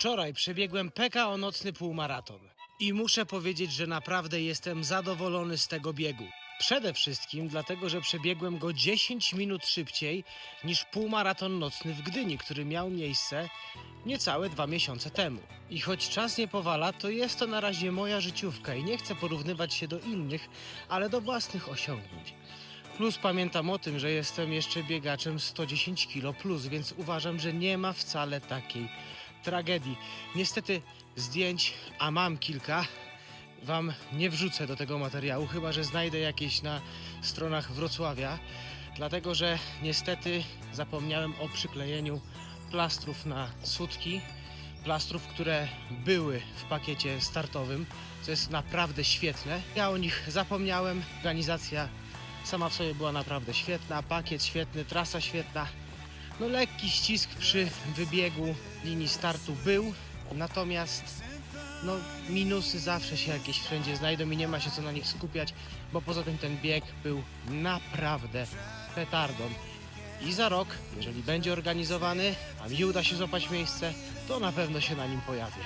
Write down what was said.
Wczoraj przebiegłem PKO nocny półmaraton i muszę powiedzieć, że naprawdę jestem zadowolony z tego biegu. Przede wszystkim dlatego, że przebiegłem go 10 minut szybciej niż półmaraton nocny w Gdyni, który miał miejsce niecałe dwa miesiące temu. I choć czas nie powala, to jest to na razie moja życiówka i nie chcę porównywać się do innych, ale do własnych osiągnięć. Plus pamiętam o tym, że jestem jeszcze biegaczem 110 kg plus, więc uważam, że nie ma wcale takiej tragedii. Niestety zdjęć, a mam kilka, wam nie wrzucę do tego materiału, chyba że znajdę jakieś na stronach Wrocławia, dlatego że niestety zapomniałem o przyklejeniu plastrów na sutki, plastrów, które były w pakiecie startowym, co jest naprawdę świetne. Ja o nich zapomniałem, organizacja sama w sobie była naprawdę świetna, pakiet świetny, trasa świetna. No lekki ścisk przy wybiegu linii startu był, natomiast no minusy zawsze się jakieś wszędzie znajdą i nie ma się co na nich skupiać, bo poza tym ten bieg był naprawdę petardą. I za rok, jeżeli będzie organizowany, a mi uda się złapać miejsce, to na pewno się na nim pojawię.